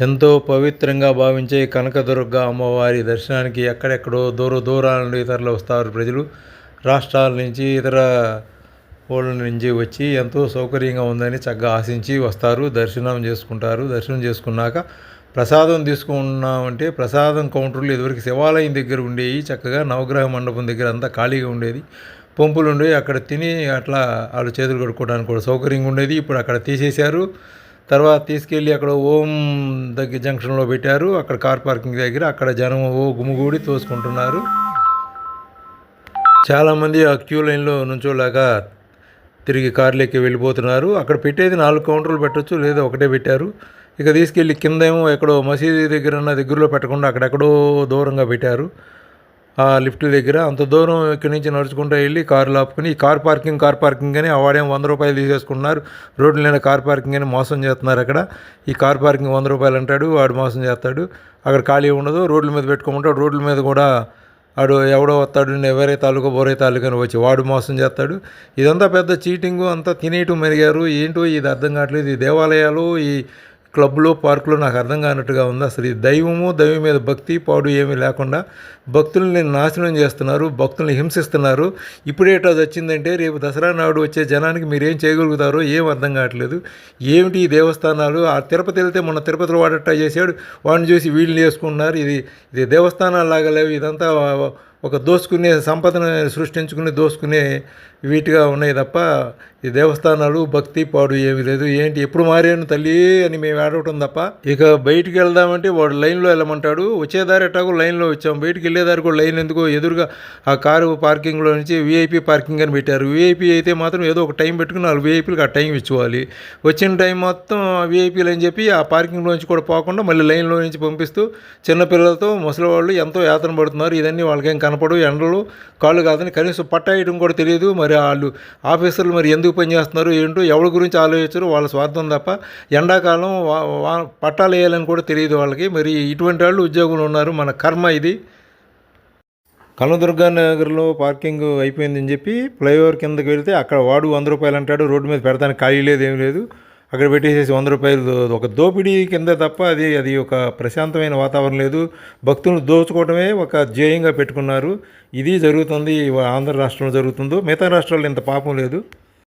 ఎంతో పవిత్రంగా భావించే కనకదుర్గ అమ్మవారి దర్శనానికి ఎక్కడెక్కడో దూర దూరాల నుండి ఇతరులు వస్తారు ప్రజలు. రాష్ట్రాల నుంచి ఇతర ఊళ్ళ నుంచి వచ్చి ఎంతో సౌకర్యంగా ఉందని చక్కగా ఆశించి వస్తారు. దర్శనం చేసుకుంటారు. దర్శనం చేసుకున్నాక ప్రసాదం తీసుకున్నామంటే ప్రసాదం కౌంటర్లు ఇదివరకు శివాలయం దగ్గర ఉండేవి. చక్కగా నవగ్రహ మండపం దగ్గర అంతా ఖాళీగా ఉండేది. పంపులు ఉండేవి. అక్కడ తిని అట్లా వాళ్ళు చేతులు కడుక్కోవడానికి కూడా సౌకర్యంగా ఉండేది. ఇప్పుడు అక్కడ తీసేశారు. తర్వాత తీసుకెళ్ళి అక్కడ ఓం దగ్గర జంక్షన్లో పెట్టారు. అక్కడ కార్ పార్కింగ్ దగ్గర అక్కడ జనం ఓ గుమిగూడి తోసుకుంటున్నారు. చాలామంది ఆ క్యూ లైన్లో నుంచోలాగా తిరిగి కార్లోకి వెళ్ళిపోతున్నారు. అక్కడ పెట్టేది నాలుగు కౌంటర్లు పెట్టొచ్చు లేదా ఒకటే పెట్టారు. ఇక తీసుకెళ్ళి కిందేమో ఎక్కడో మసీదు దగ్గర ఉన్న దగ్గరలో పెట్టకుండా అక్కడెక్కడో దూరంగా పెట్టారు. లిఫ్ట్ దగ్గర అంత దూరం ఇక్కడి నుంచి నడుచుకుంటూ వెళ్ళి కార్లు ఆపుకుని ఈ కార్ పార్కింగ్ కార్ పార్కింగ్ అని వాడేం వంద రూపాయలు తీసేసుకుంటున్నారు. రోడ్డు లేని కార్ పార్కింగ్ అని మోసం చేస్తున్నారు అక్కడ. ఈ కార్ పార్కింగ్ వంద రూపాయలు అంటాడు వాడు మోసం చేస్తాడు. అక్కడ ఖాళీ ఉండదు రోడ్ల మీద పెట్టుకోమంటాడు. రోడ్ల మీద కూడా వాడు ఎవడో వస్తాడు ఎవరే తాలూకా బోరే తాలూకా అని వచ్చి వాడు మోసం చేస్తాడు. ఇదంతా పెద్ద చీటింగు అంతా తినేయటం మెరిగారు. ఏంటో ఇది అర్థం కావట్లేదు. ఈ దేవాలయాలు ఈ క్లబ్లో పార్కులో నాకు అర్థం కానట్టుగా ఉంది? అసలు ఈ దైవము దైవం మీద భక్తి పాడు ఏమీ లేకుండా భక్తుల్ని నాశనం చేస్తున్నారు భక్తుల్ని హింసిస్తున్నారు. ఇప్పుడేటో అది వచ్చిందంటే రేపు దసరా నాడు వచ్చే జనానికి మీరేం చేయగలుగుతారో ఏం అర్థం కావట్లేదు. ఏమిటి ఈ దేవస్థానాలు? ఆ తిరుపతి వెళ్తే మొన్న తిరుపతిలో వాడట్టా చేశాడు. వాడిని చూసి వీళ్ళు చేసుకున్నారు ఇది ఇది దేవస్థానాలు లాగా లేవు. ఇదంతా ఒక దోసుకునే సంపదను సృష్టించుకుని దోసుకునే వీటిగా ఉన్నాయి తప్ప ఈ దేవస్థానాలు భక్తి పాడు ఏమీ లేదు. ఏంటి? ఎప్పుడు మారాను తల్లి అని మేము ఆడవటం తప్ప. ఇక బయటికి వెళ్దామంటే వాడు లైన్లో వెళ్ళమంటాడు. వచ్చేదారి ఎట్టాగో లైన్లో వచ్చాం. బయటికి వెళ్ళేదారి కూడా లైన్ ఎందుకో ఎదురుగా ఆ కారు పార్కింగ్లో నుంచి వీఐపీ పార్కింగ్ అని పెట్టారు. వీఐపీ అయితే మాత్రం ఏదో ఒక టైం పెట్టుకుని నాలుగు వీఐపీలకు ఆ టైం ఇచ్చుకోవాలి. వచ్చిన టైం మొత్తం వీఐపీలు అని చెప్పి ఆ పార్కింగ్లో నుంచి కూడా పోకుండా మళ్ళీ లైన్లో నుంచి పంపిస్తూ చిన్నపిల్లలతో ముసలి వాళ్ళు ఎంతో యాతన పడుతున్నారు. ఇదన్నీ వాళ్ళకేం కనపడు ఎండలు కాళ్ళు కాదని కనీసం పట్టాయడం కూడా తెలియదు. మరి వాళ్ళు ఆఫీసర్లు మరి ఎందుకు పనిచేస్తున్నారు ఏంటో ఎవరి గురించి ఆలోచించరు వాళ్ళ స్వార్థం తప్ప ఎండాకాలం వా- పట్టాలు వేయాలని కూడా తెలియదు వాళ్ళకి. మరి ఇటువంటి వాళ్ళు ఉద్యోగులు ఉన్నారు. మన కర్మ ఇది. కనదుర్గా నగర్లో పార్కింగ్ అయిపోయిందని చెప్పి ఫ్లైఓవర్ కిందకి వెళ్తే అక్కడ వాడు వంద రూపాయలు అంటాడు. రోడ్డు మీద పెడతానికి ఖాళీ లేదు ఏం లేదు. అక్కడ పెట్టేసేసి వంద రూపాయలు ఒక దోపిడీ కింద తప్ప అది అది ఒక ప్రశాంతమైన వాతావరణం లేదు. భక్తులను దోచుకోవడమే ఒక ధ్యేయంగా పెట్టుకున్నారు. ఇది జరుగుతుంది ఆంధ్ర రాష్ట్రంలో జరుగుతుందో మిగతా రాష్ట్రాల్లో ఇంత పాపం లేదు.